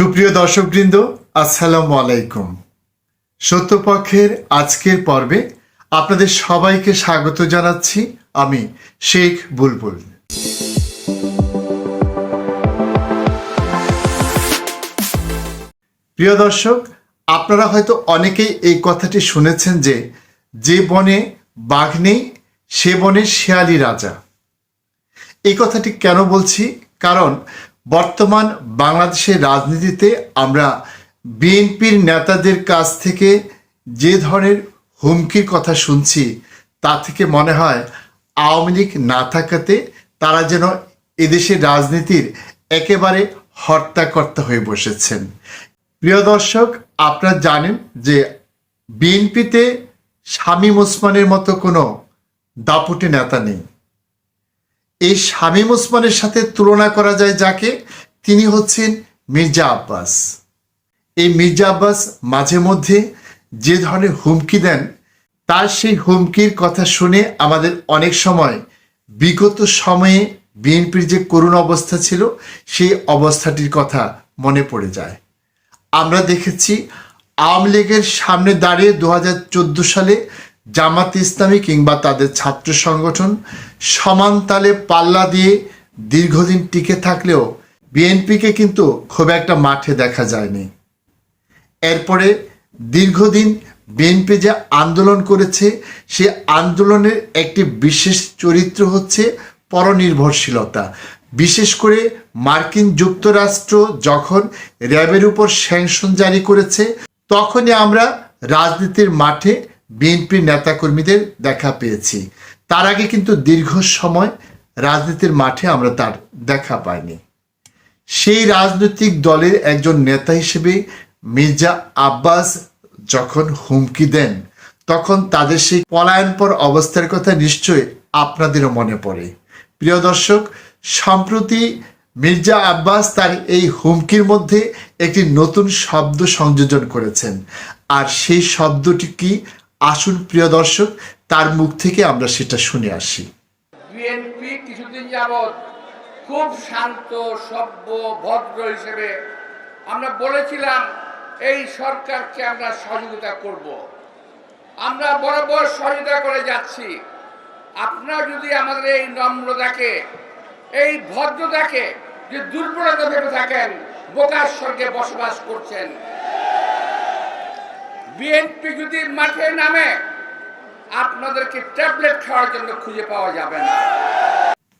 সুপ্রিয় দর্শকবৃন্দ, আসসালামু আলাইকুম। সত্যপক্ষের আজকের পর্বে আপনাদের সবাইকে স্বাগত জানাচ্ছি আমি শেখ বুলবুল। প্রিয় দর্শক, আপনারা হয়তো অনেকেই এই কথাটি শুনেছেন যে যে বনে বাঘ নেই, সে বনে শেয়ালি রাজা। এই কথাটি কেন বলছি? কারণ বর্তমান বাংলাদেশের রাজনীতিতে আমরা বিএনপির নেতাদের কাছ থেকে যে ধরনের হুমকির কথা শুনছি, তা থেকে মনে হয় আওয়ামী লীগ না থাকাতে তারা যেন এদেশের রাজনীতির একেবারে হর্তাকর্তা হয়ে বসেছেন। প্রিয় দর্শক, আপনারা জানেন যে বিএনপিতে শামীম ওসমানের মতো কোনো দাপুটে নেতা নেই। এই শামীম ওসমানের সাথে তুলনা করা যায় যাকে, তিনি হচ্ছেন মির্জা আব্বাস। এই মির্জা আব্বাস মাঝে মধ্যে যে ধরনের হুমকি দেন, তার সেই হুমকির কথা শুনে আমাদের অনেক সময় বিগত সময়ে বিএনপির যে করুণ অবস্থা ছিল, সেই অবস্থাটির কথা মনে পড়ে যায়। আমরা দেখেছি আওয়ামী লীগের সামনে দাঁড়িয়ে দু হাজার চোদ্দ সালে জামাত ইসলামী কিংবা তাদের ছাত্র সংগঠন সমান তালে পাল্লা দিয়ে দীর্ঘদিন টিকে থাকলেও বিএনপিকে কিন্তু খুব একটা মাঠে দেখা যায়নি। এরপরে দীর্ঘদিন বিএনপি যে আন্দোলন করেছে, সে আন্দোলনের একটি বিশেষ চরিত্র হচ্ছে পরনির্ভরশীলতা। বিশেষ করে মার্কিন যুক্তরাষ্ট্র যখন র্যাবের উপর স্যাংশন জারি করেছে, তখনই আমরা রাজনীতির মাঠে বিএনপির নেতাকর্মীদের দেখা পেয়েছি। তার আগে কিন্তু দীর্ঘ সময় রাজনীতির মাঠে আমরা তার দেখা পাইনি। সেই রাজনৈতিক দলের একজন নেতা হিসেবে মির্জা আব্বাস যখন হুমকি দেন, তখন তাদের সেই পলায়নপর অবস্থার কথা নিশ্চয়ই আপনাদেরও মনে পড়ে। প্রিয় দর্শক, সম্প্রতি মির্জা আব্বাস তার এই হুমকির মধ্যে একটি নতুন শব্দ সংযোজন করেছেন। আর সেই শব্দটি কি আসুন প্রিয় দর্শক, তার মুখ থেকে আমরা সেটা শুনে আসি। বিএনপি কিছুদিন যাবৎ খুব শান্ত, সভ্য, ভদ্র হিসেবে আমরা বলেছিলাম, এই সরকারকে আমরা সহযোগিতা করব। আমরা বরাবর সহযোগিতা করে যাচ্ছি। আপনারা যদি আমাদের এই নম্রতাকে, এই ভদ্রতাকে যে দুর্বলতা ভেবে থাকেন, বোকার স্বর্গে বসবাস করছেন। বিএনপি যদি মাঠে নামে, আপনাদেরকে ট্যাবলেট খাওয়ার জন্য খুঁজে পাওয়া যাবে না।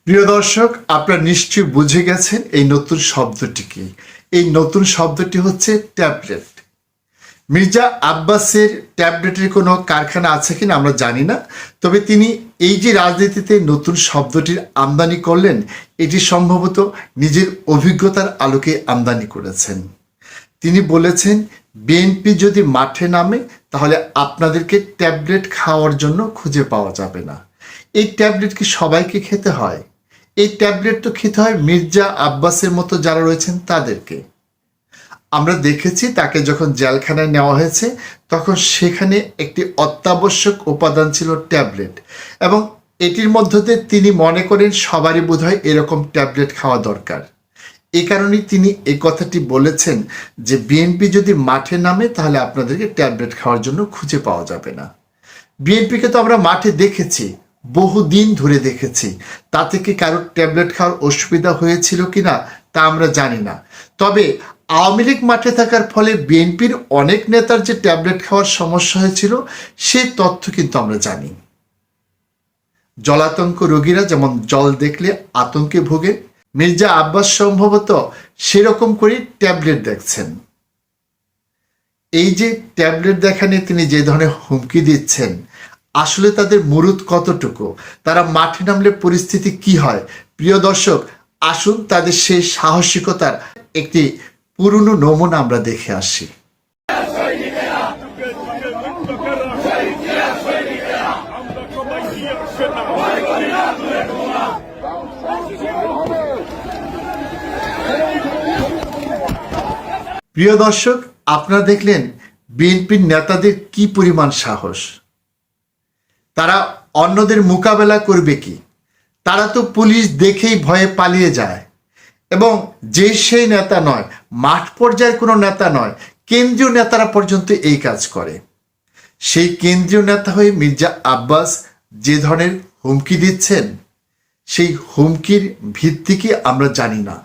প্রিয় দর্শক, আপনারা নিশ্চয়ই বুঝে গেছেন এই নতুন শব্দটি কি। এই নতুন শব্দটি হচ্ছে ট্যাবলেট। মির্জা আব্বাসের ট্যাবলেটের কোনো কারখানা আছে কিনা আমরা জানি না, তবে তিনি এই যে রাজনীতিতে নতুন শব্দটির আমদানি করলেন, এটি সম্ভবত নিজের অভিজ্ঞতার আলোকে আমদানি করেছেন। তিনি বলেছেন বিএনপি যদি মাঠে নামে, তাহলে আপনাদেরকে ট্যাবলেট খাওয়ার জন্য খুঁজে পাওয়া যাবে না। এই ট্যাবলেট কি সবাইকে খেতে হয়? এই ট্যাবলেট তো খেতে হয় মির্জা আব্বাসের মতো যারা রয়েছেন তাদেরকে। আমরা দেখেছি তাকে যখন জেলখানায় নেওয়া হয়েছে, তখন সেখানে একটি অত্যাবশ্যক উপাদান ছিল ট্যাবলেট এবং এটির মধ্য দিয়ে তিনি মনে করেন সবারই বোধহয় এরকম ট্যাবলেট খাওয়া দরকার। এই কারণেই তিনি এই কথাটি বলেছেন যে, বিএনপি যদি মাঠে নামে, তাহলে আপনাদেরকে ট্যাবলেট খাওয়ার জন্য খুঁজে পাওয়া যাবে না। বিএনপিকে তো আমরা মাঠে দেখেছি, বহুদিন ধরে দেখেছি। তাতে কি কারোর ট্যাবলেট খাওয়ার অসুবিধা হয়েছিল কিনা তা আমরা জানি না। তবে আওয়ামী লীগ মাঠে থাকার ফলে বিএনপির অনেক নেতার যে ট্যাবলেট খাওয়ার সমস্যা হয়েছিল, সেই তথ্য কিন্তু আমরা জানি। জলাতঙ্ক রোগীরা যেমন জল দেখলে আতঙ্কে ভোগে মির্জা আব্বাস সম্ভবত সেরকম করে ট্যাবলেট দেখছেন। এই যে ট্যাবলেট দেখা নিয়ে তিনি যে ধরনের হুমকি দিচ্ছেন, আসলে তাদের মরুদ কতটুকু? তারা মাঠে নামলে পরিস্থিতি কি হয়? প্রিয় দর্শক, আসুন তাদের সেই সাহসিকতার একটি পুরনো নমুনা আমরা দেখে আসি। প্রিয় দর্শক, আপনারা দেখলেন বিএনপির নেতাদের কি পরিমাণ সাহস? তারা অন্যদের মোকাবেলা করবে কি? তারা তো পুলিশ দেখেই ভয়ে পালিয়ে যায়। এবং যে সেই নেতা নয়, মাঠ পর্যায়ের কোনো নেতা নয়, কেন্দ্রীয় নেতারা পর্যন্ত এই কাজ করে। সেই কেন্দ্রীয় নেতা হয়ে মির্জা আব্বাস যে ধরনের হুমকি দিচ্ছেন, সেই হুমকির ভিত্তি কি আমরা জানি না।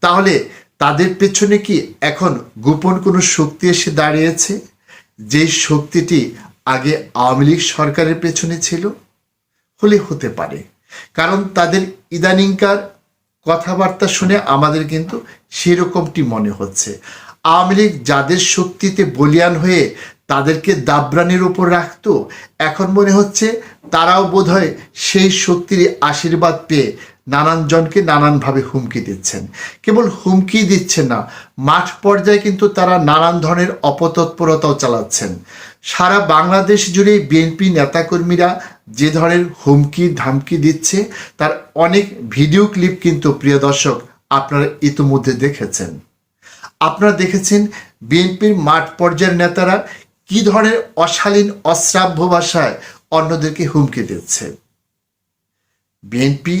তাহলে তাদের পেছনে কি এখন গোপন কোনো শক্তি এসে দাঁড়িয়েছে? যে শক্তিটি আগে আওয়ামী লীগ সরকারের পেছনে ছিল? হলে হতে পারে। কারণ তাদের ইদানিংকার কথাবার্তা শুনে আমাদের কিন্তু সেরকমটি মনে হচ্ছে। আওয়ামী লীগ যাদের শক্তিতে বলিয়ান হয়ে তাদেরকে দাবরানের উপর রাখতো, এখন মনে হচ্ছে তারাও বোধহয় সেই শক্তির আশীর্বাদ পেয়ে নানান জনকে নানানভাবে হুমকি দিচ্ছেন। কেবল হুমকি দিচ্ছেন না, মাঠ পর্যায়ে কিন্তু তারা নানান ধরনের অপতৎপরতাও চালাচ্ছেন। সারা বাংলাদেশ জুড়ে বিএনপি নেতাকর্মীরা যে ধরনের হুমকি, ধামকি দিচ্ছে, তার অনেক ভিডিও ক্লিপ কিন্তু, প্রিয় দর্শক, আপনারা ইতিমধ্যে দেখেছেন। আপনারা দেখেছেন বিএনপির মাঠ পর্যায়ের নেতারা কি ধরনের অশালীন, অশ্রাব্য ভাষায় অন্যদেরকে হুমকি দিচ্ছে। বিএনপি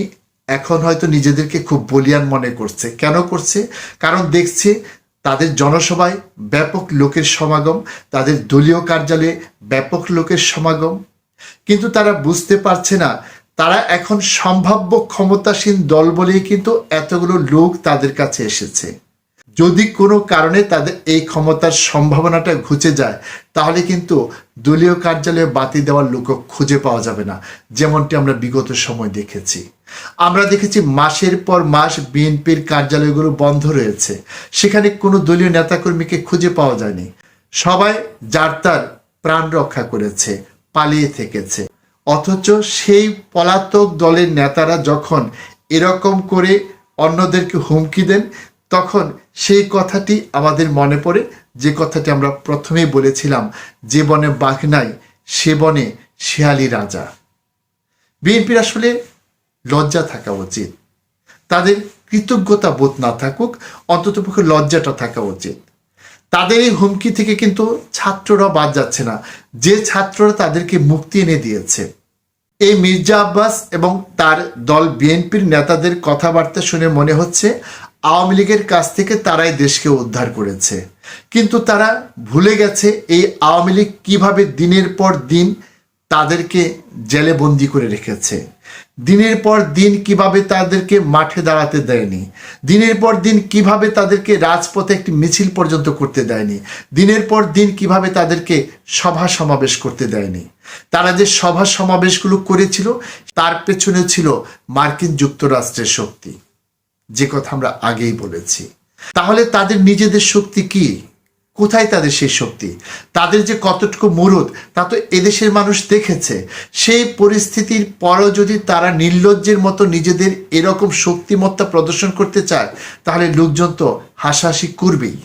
এখন হয়তো নিজেদেরকে খুব বলিয়ান মনে করছে। কেন করছে? কারণ দেখছে তাদের জনসভায় ব্যাপক লোকের সমাগম, তাদের দলীয় কার্যালয়ে ব্যাপক লোকের সমাগম। কিন্তু তারা বুঝতে পারছে না, তারা এখন সম্ভাব্য ক্ষমতাসীন দল বলেই কিন্তু এতগুলো লোক তাদের কাছে এসেছে। যদি কোনো কারণে তাদের এই ক্ষমতার সম্ভাবনাটা ঘুচে যায়, তাহলে কিন্তু দলীয় কার্যালয়ে বাতি দেওয়ার লোক খুঁজে পাওয়া যাবে না, যেমনটি আমরা বিগত সময় দেখেছি। আমরা দেখেছি মাসের পর মাস বিএনপির কার্যালয়গুলো বন্ধ রয়েছে, সেখানে কোনো দলীয় নেতাকর্মীকে খুঁজে পাওয়া যায়নি। সবাই যার তার প্রাণ রক্ষা করেছে, পালিয়ে থেকেছে। অথচ সেই পলাতক দলের নেতারা যখন এরকম করে অন্যদেরকে হুমকি দেন তখন সেই কথাটি আমাদের মনে পড়ে। যে কথাটি আমরা প্রথমেই বলেছিলাম, যে বনে বাঘ নাই, সে বনে শিয়ালি রাজা। বিএনপির আসলে লজ্জা থাকা উচিত। তাদের কৃতজ্ঞতা বোধ না থাকুক অন্ততপক্ষে লজ্জাটা থাকা উচিত। তাদের এই হুমকি থেকে কিন্তু ছাত্ররা বাদ যাচ্ছে না। যে ছাত্ররা তাদেরকে মুক্তি এনে দিয়েছে। এই মির্জা আব্বাস এবং তার দল বিএনপির নেতাদের কথাবার্তা শুনে মনে হচ্ছে আওয়ামী লীগের কাছ থেকে তারাই দেশকে উদ্ধার করেছে। কিন্তু তারা ভুলে গেছে এই আওয়ামী লীগ কীভাবে দিনের পর দিন তাদেরকে জেলে বন্দি করে রেখেছে। দিনের পর দিন কীভাবে তাদেরকে মাঠে দাঁড়াতে দেয়নি। দিনের পর দিন কীভাবে তাদেরকে রাজপথে একটি মিছিল পর্যন্ত করতে দেয়নি। দিনের পর দিন কীভাবে তাদেরকে সভা সমাবেশ করতে দেয়নি। তারা যে সভা সমাবেশগুলো করেছিল, তার পেছনে ছিল মার্কিন যুক্তরাষ্ট্রের শক্তি। যে কথা আমরা আগেই বলেছি। তাহলে তাদের নিজেদের শক্তি কি? কোথায় তাদের সেই শক্তি? তাদের যে কতটুকু মুরুদ, তা তো এদেশের মানুষ দেখেছে। সেই পরিস্থিতির পরও যদি তারা নির্লজ্জের মতো নিজেদের এরকম শক্তিমত্তা প্রদর্শন করতে চায়, তাহলে লোকজন তো হাসাহাসি করবেই।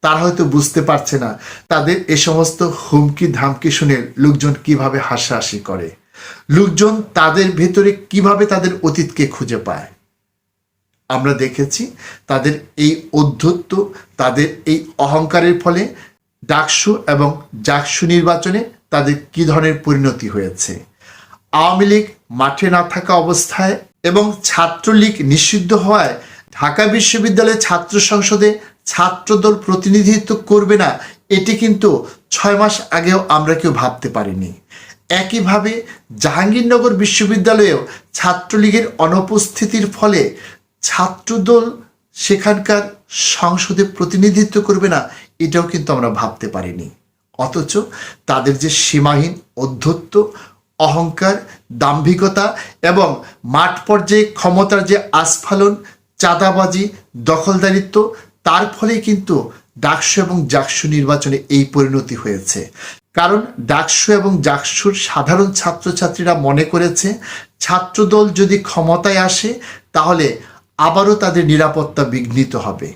তারা হয়তো বুঝতে পারছে না তাদের এ সমস্ত হুমকি ধামকি শুনে লোকজন কীভাবে হাসাহাসি করে। লোকজন তাদের ভেতরে কীভাবে তাদের অতীতকে খুঁজে পায়? আমরা দেখেছি তাদের এই অধ্যত্ব তাদের এই অহংকারের ফলে ডাকসু এবং জাকসু নির্বাচনে তাদের কি ধরনের পরিণতি হয়েছে? আওয়ামী লীগ মাঠে না থাকা অবস্থায় এবং ছাত্রলীগ নিষিদ্ধ হওয়ায় ঢাকা বিশ্ববিদ্যালয়ের ছাত্র সংসদে ছাত্রদল প্রতিনিধিত্ব করবে না, এটি কিন্তু ছয় মাস আগেও আমরা কেউ ভাবতে পারিনি। একইভাবে জাহাঙ্গীরনগর বিশ্ববিদ্যালয়েও ছাত্রলীগের অনুপস্থিতির ফলে ছাত্রদল সেখানকার সংসদে প্রতিনিধিত্ব করবে না, এটাও কিন্তু আমরা ভাবতে পারিনি। অথচ তাদের যে সীমাহীন অধ্যত্ব অহংকার, দাম্ভিকতা এবং মাঠ পর্যায়ে ক্ষমতার যে আস্ফালন, চাঁদাবাজি, দখলদারিত্ব, তার ফলেই কিন্তু ডাকসু এবং জাকসু নির্বাচনে এই পরিণতি হয়েছে। কারণ ডাকসু এবং জাকসুর সাধারণ ছাত্রছাত্রীরা মনে করেছে, ছাত্রদল যদি ক্ষমতায় আসে, তাহলে আবারও তাদের নিরাপত্তা বিঘ্নিত হবে।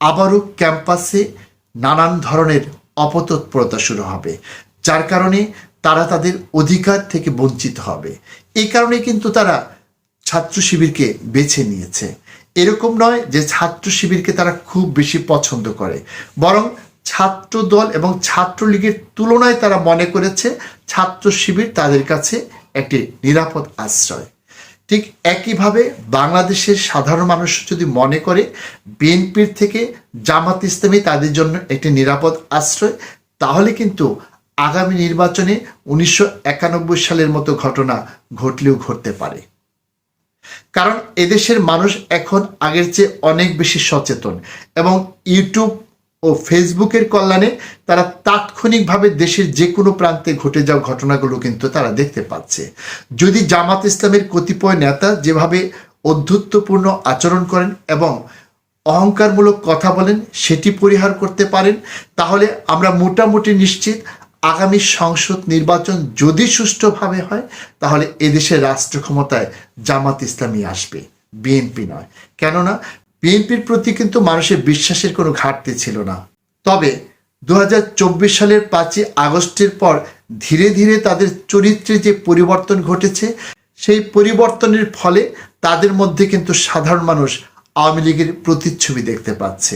আবারও ক্যাম্পাসে নানান ধরনের অপতৎপরতা শুরু হবে, যার কারণে তারা তাদের অধিকার থেকে বঞ্চিত হবে। এই কারণে কিন্তু তারা ছাত্র শিবিরকে বেছে নিয়েছে। এরকম নয় যে ছাত্র শিবিরকে তারা খুব বেশি পছন্দ করে। বরং ছাত্র দল এবং ছাত্রলীগের তুলনায় তারা মনে করেছে ছাত্র শিবির তাদের কাছে একটি নিরাপদ আশ্রয়। ঠিক একইভাবে বাংলাদেশের সাধারণ মানুষ যদি মনে করে, বিএনপির থেকে জামাত ইসলামী তাদের জন্য একটি নিরাপদ আশ্রয়, তাহলে কিন্তু আগামী নির্বাচনে উনিশশো একানব্বই সালের মতো ঘটনা ঘটলেও ঘটতে পারে। কারণ এদেশের মানুষ এখন আগের চেয়ে অনেক বেশি সচেতন এবং ইউটিউব ও ফেসবুকের কল্যাণে তারা তাৎক্ষণিকভাবে দেশের যে কোনো প্রান্তে ঘটে যাওয়া ঘটনাগুলো কিন্তু তারা দেখতে পাচ্ছে। যদি জামাত ইসলামের কতিপয় নেতা যেভাবে অধ্যত্বপূর্ণ আচরণ করেন এবং অহংকারমূলক কথা বলেন, সেটি পরিহার করতে পারেন, তাহলে আমরা মোটামুটি নিশ্চিত আগামী সংসদ নির্বাচন যদি সুষ্ঠুভাবে হয়, তাহলে এদেশের রাষ্ট্র ক্ষমতায় জামাত ইসলামী আসবে। বিএনপি নয়। কেননা বিএনপির প্রতি কিন্তু মানুষের বিশ্বাসের কোনো ঘাটতি ছিল না। তবে দু হাজার চব্বিশ সালের পাঁচই আগস্টের পর ধীরে ধীরে তাদের চরিত্রে যে পরিবর্তন ঘটেছে, সেই পরিবর্তনের ফলে তাদের মধ্যে কিন্তু সাধারণ মানুষ আওয়ামী লীগের প্রতিচ্ছবি দেখতে পাচ্ছে।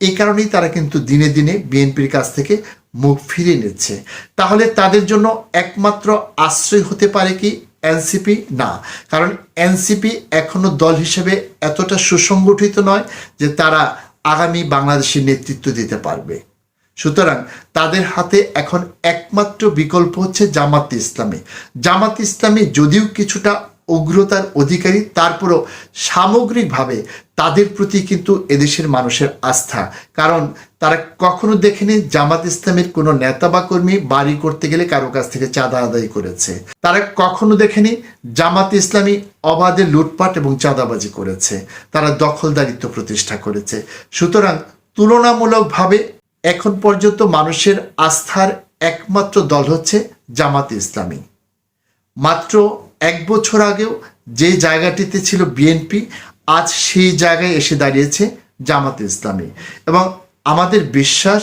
এই কারণেই তারা কিন্তু দিনে দিনে বিএনপির কাছ থেকে মুখ ফিরিয়ে নিচ্ছে। তাহলে তাদের জন্য একমাত্র আশ্রয় হতে পারে কি এনসিপি? না। কারণ এনসিপি এখনও দল হিসেবে এতটা সুসংগঠিত নয় যে তারা আগামী বাংলাদেশের নেতৃত্ব দিতে পারবে। সুতরাং তাদের হাতে এখন একমাত্র বিকল্প হচ্ছে জামাত ইসলামী। জামাত ইসলামী যদিও কিছুটা উগ্রতার অধিকারী, তারপরও সামগ্রিকভাবে তাদের প্রতি কিন্তু এদেশের মানুষের আস্থা। কারণ তারা কখনো দেখেনি জামাত ইসলামের কোনো নেতা বা কর্মী বাড়ি করতে গেলে কারও কাছ থেকে চাঁদা আদায় করেছে। তারা কখনো দেখেনি জামাত ইসলামী অবাধে লুটপাট এবং চাঁদাবাজি করেছে। তারা দখলদারিত্ব প্রতিষ্ঠা করেছে। সুতরাং তুলনামূলকভাবে এখন পর্যন্ত মানুষের আস্থার একমাত্র দল হচ্ছে জামাত ইসলামী। মাত্র এক বছর আগেও যে জায়গাটিতে ছিল বিএনপি আজ সেই জায়গায় এসে দাঁড়িয়েছে জামাত ইসলামী। এবং আমাদের বিশ্বাস,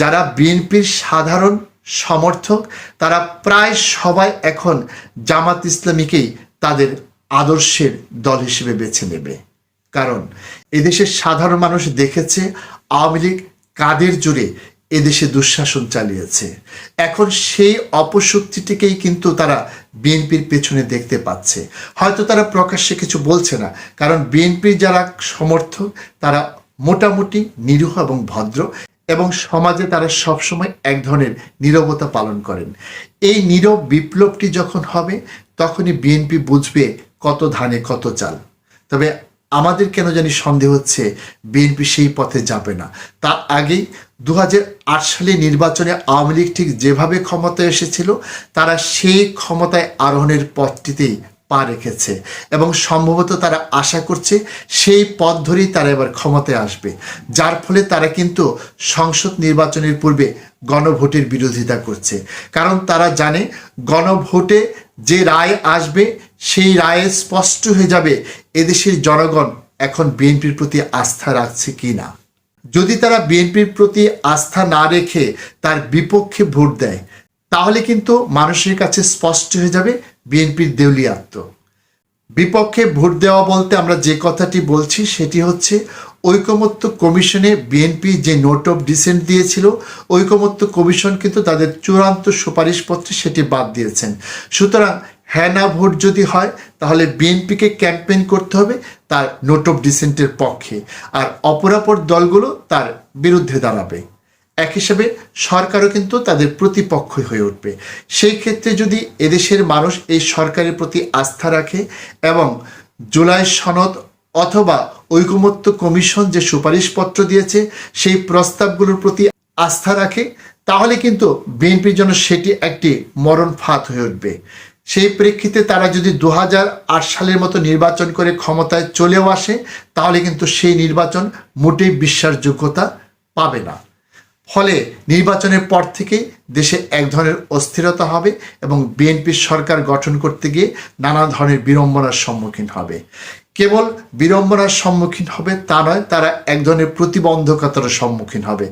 যারা বিএনপির সাধারণ সমর্থক, তারা প্রায় সবাই এখন জামাত ইসলামীকেই তাদের আদর্শের দল হিসেবে বেছে নেবে। কারণ এদেশের সাধারণ মানুষ দেখেছে, আওয়ামী লীগ কাদের জুড়ে এদেশে দুঃশাসন চালিয়েছে। এখন সেই অপশক্তিটিকেই কিন্তু তারা বিএনপির পেছনে দেখতে পাচ্ছে। হয়তো তারা প্রকাশ্যে কিছু বলছে না, কারণ বিএনপির যারা সমর্থক, তারা মোটামুটি নিরীহ এবং ভদ্র এবং সমাজে তারা সবসময় এক ধরনের নীরবতা পালন করেন। এই নীরব বিপ্লবটি যখন হবে, তখনই বিএনপি বুঝবে কত ধানে কত চাল। তবে আমাদের কেন জানি সন্দেহ হচ্ছে, বিএনপি সেই পথে যাবে না। তার আগেই দু হাজার আট সালে নির্বাচনে আওয়ামী লীগ ঠিক যেভাবে ক্ষমতায় এসেছিল, তারা সেই ক্ষমতায় আরোহণের পথটিতেই পা রেখেছে এবং সম্ভবত তারা আশা করছে সেই পথ ধরেই তারা এবার ক্ষমতায় আসবে। যার ফলে তারা কিন্তু সংসদ নির্বাচনের পূর্বে গণভোটের বিরোধিতা করছে। কারণ তারা জানে গণভোটে যে রায় আসবে, সেই রায়ে স্পষ্ট হয়ে যাবে এদেশের জনগণ এখন বিএনপির প্রতি আস্থা রাখছে কি না যদি তারা বিএনপির প্রতি আস্থা না রেখে তার বিপক্ষে ভোট দেয়, তাহলে কিন্তু মানুষের কাছে স্পষ্ট হয়ে যাবে বিএনপির দেউলিয়াত্ম বিপক্ষে ভোট দেওয়া বলতে আমরা যে কথাটি বলছি সেটি হচ্ছে ঐকমত্য কমিশনে বিএনপি যে নোট অফ ডিসেন্ট দিয়েছিল, ঐকমত্য কমিশন কিন্তু তাদের চূড়ান্ত সুপারিশপত্রে সেটি বাদ দিয়েছেন। সুতরাং হ্যাঁ না ভোট যদি হয়, তাহলে বিএনপিকে ক্যাম্পেইন করতে হবে তার নোট অফ ডিসেন্টের পক্ষে। আর অপরাপর দলগুলো তার বিরুদ্ধে দাঁড়াবে। এক হিসেবে সরকারও কিন্তু তাদের প্রতিপক্ষ হয়ে উঠবে। সেই ক্ষেত্রে যদি এদেশের মানুষ এই সরকারের প্রতি আস্থা রাখে এবং জুলাই সনদ অথবা ঐকমত্য কমিশন যে সুপারিশপত্র দিয়েছে, সেই প্রস্তাবগুলোর প্রতি আস্থা রাখে, তাহলে কিন্তু বিএনপির জন্য সেটি একটি মরণ ফাঁদ হয়ে উঠবে। সেই প্রেক্ষিতে তারা যদি দু হাজার আট সালের মতো নির্বাচন করে ক্ষমতায় চলেও আসে, তাহলে কিন্তু সেই নির্বাচন মোটেই বিশ্বাসযোগ্যতা পাবে না। ফলে নির্বাচনের পর থেকেই দেশে এক ধরনের অস্থিরতা হবে এবং বিএনপির সরকার গঠন করতে গিয়ে নানা ধরনের বিড়ম্বনার সম্মুখীন হবে। কেবল বিড়ম্বনার সম্মুখীন হবে তা নয়, তারা এক ধরনের প্রতিবন্ধকতার সম্মুখীন হবে।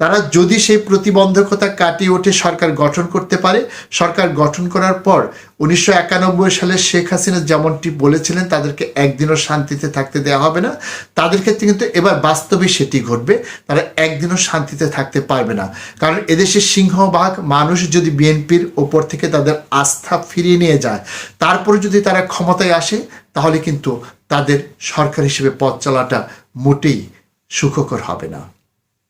তারা যদি সেই প্রতিবন্ধকতা কাটিয়ে উঠে সরকার গঠন করতে পারে। সরকার গঠন করার পর উনিশশো একানব্বই সালে শেখ হাসিনা যেমনটি বলেছিলেন, তাদেরকে একদিনও শান্তিতে থাকতে দেওয়া হবে না। তাদের ক্ষেত্রে কিন্তু এবার বাস্তবে সেটি ঘটবে। তারা একদিনও শান্তিতে থাকতে পারবে না। কারণ এদেশের সিংহভাগ মানুষ যদি বিএনপির ওপর থেকে তাদের আস্থা ফিরিয়ে নিয়ে যায়, তারপরে যদি তারা ক্ষমতায় আসে, তাহলে কিন্তু তাদের সরকার হিসেবে পথ চলাটা মোটেই সুখকর হবে না।